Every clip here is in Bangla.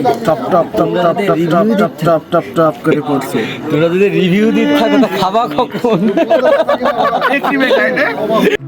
টপ টপ টপ টপ টপ টপ টপ টপ টপ টপ করে পড়ছে তোরা যদি রিভিউ দিতে থাকে তো খাবা কখন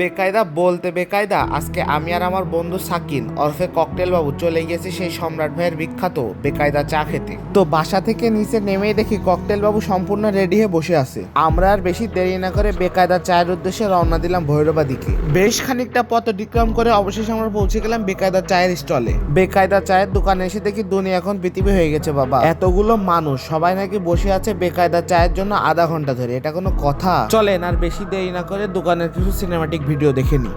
বেকায়দা বলতে বেকায়দা আজকে আমি আর আমার বন্ধু সাকিন ওরফে ককটেল বাবু চলে গেছি সেই সম্রাট ভাইয়ের বিখ্যাত বেকায়দা চা খেতে তো বাসা থেকে নিচে নেমেই দেখি ককটেল বাবু সম্পূর্ণ রেডি হয়ে বসে আছে আমরা আর বেশি দেরি না করে বেকায়দা চায়ের উদ্দেশ্যে রওনা দিলাম ভৈরবা দিকে বেশ খানিকটা পথ অতিক্রম করে অবশেষে আমরা পৌঁছে গেলাম বেকায়দা চায়ের স্টলে বেকায়দা চায়ের দোকানে এসে দেখি দুনিয়া এখন পৃথিবী হয়ে গেছে, বাবা। এতগুলো মানুষ, সবাই নাকি বসে আছে বেকায়দা চায়ের জন্য আধা ঘণ্টা ধরে। এটা কোনো কথা? চলেন, আর বেশি দেরি না করে দোকানের কিছু সিনেমাটিক ভিডিও দেখে নিই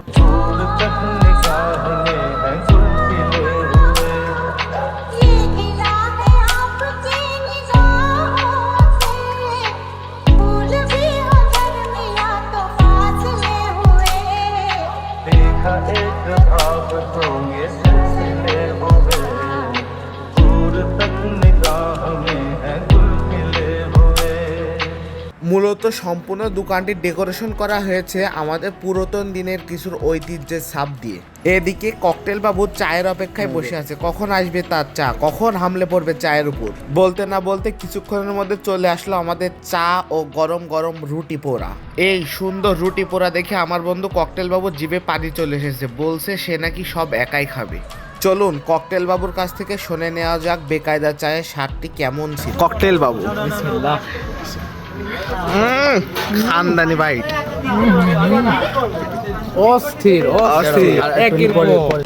মূলত সম্পূর্ণ দোকানটি ডেকোরেশন করা হয়েছে আমাদের পুরাতন দিনের কিছুর ঐতিহ্যের ছাপ দিয়ে। এদিকে ককটেল বাবু চায়ের অপেক্ষায় বসে আছে। কখন আসবে তার চা? কখন হামলে পড়বে চায়ের উপর? বলতে না বলতে কিছুক্ষণের মধ্যে চলে আসলো আমাদের চা ও গরম গরম রুটি পোড়া। এই সুন্দর রুটি পোড়া দেখে আমার বন্ধু ককটেল বাবু জিভে পানি চলে এসেছে। বলছে সে নাকি সব একাই খাবে। চলুন ককটেল বাবুর কাছ থেকে শুনে নেওয়া যাক বেকায়দা চায়ের স্বাদটি কেমন ছিল। ককটেল বাবু। খানদানি বাইট। অস্থির অস্থির।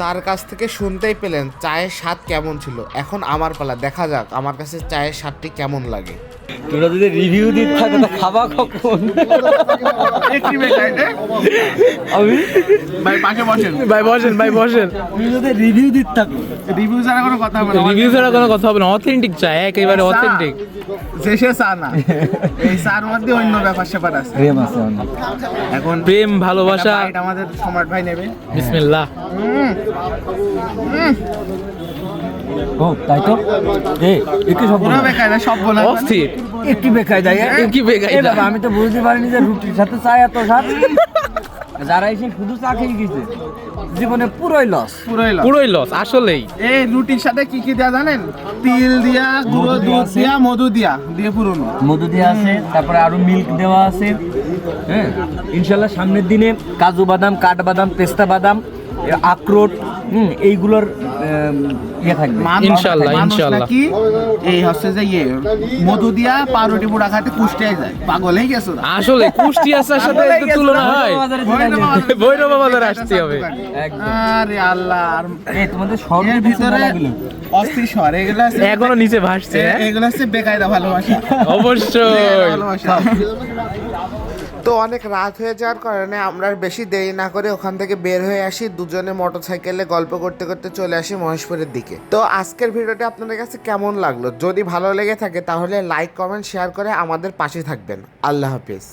তার কাছ থেকে শুনতেই পেলেন চায়ের স্বাদ কেমন ছিল? এখন আমার পালা দেখা যাক আমার কাছে চায়ের স্বাদটি কেমন লাগে। তোরা যদি রিভিউ দিতে থাকে তো খাবা কখন? আমি? ভাই পাশে বসেন। ভাই বসেন ভাই বসেন। যদি রিভিউ দিতে থাকো। রিভিউ ছাড়া কোনো কথা হবে না। রিভিউ ছাড়া কোনো কথা হবে না। অথেন্টিক চা একেবারে অথেন্টিক শেষে চা না এই চার মধ্যে অন্য ব্যাপার স্যাপার আছে। প্রেম আছে এখন প্রেম ভালোবাসা। একটা আমাদের সম্রাট ভাই নেবে। বিসমিল্লাহ। ও তাই তো? এ একটু সব বলা। অস্থির। একটু বেকায় যায় কি? বেকায়দা? এ বাবা আমি তো বুঝতে পারিনি যে রুটির সাথে চা এত স্বাদ। যারা এসে শুধু চা খেয়ে গেছে জীবনে পুরোই লস পুরোই লস। পুরোই লস আসলেই। এই রুটির সাথে কি কি দেওয়া জানেন? তিল দিয়া গুঁড়ো দুধ দিয়া মধু দিয়া দিয়ে পুরনো। মধু দেওয়া আছে তারপরে আরও মিল্ক দেওয়া আছে। হ্যাঁ ইনশাল্লাহ সামনের দিনে কাজু বাদাম কাঠবাদাম পেস্তা বাদাম আখরোট হুম এইগুলোর ইয়ে থাকবে। নাকি এই হচ্ছে যে ইয়ে মধু দিয়া পাউরুটি পুরা খাতে কুষ্টিয়ায় যায়। পাগল হয়ে গেছো আসলে কুষ্টি আসার সাথে একটু তুলনা হয়। ভৈরব বাজারে- আসতে হবে। আরে আল্লাহ আর এই তোমাদের শহরের ভিতরে অস্থির শহর এগুলো আছে এখনও নিচে ভাসছে হ্যাঁ? এগুলো হচ্ছে বেকায়দা ভালোবাসা। অবশ্যই। ভালোবাসা। তো অনেক রাত হয়ে যাওয়ার কারণে আমরা বেশি দেরি না করে ওখান থেকে বের হয়ে আসি। দুজনে মোটর সাইকেলে গল্প করতে করতে চলে আসি মহেশপুরের দিকে। তো আজকের ভিডিওটা আপনাদের কাছে কেমন লাগল? যদি ভালো লেগে থাকে তাহলে লাইক কমেন্ট শেয়ার করে আমাদের পাশে থাকবেন। আল্লাহ হাফিজ।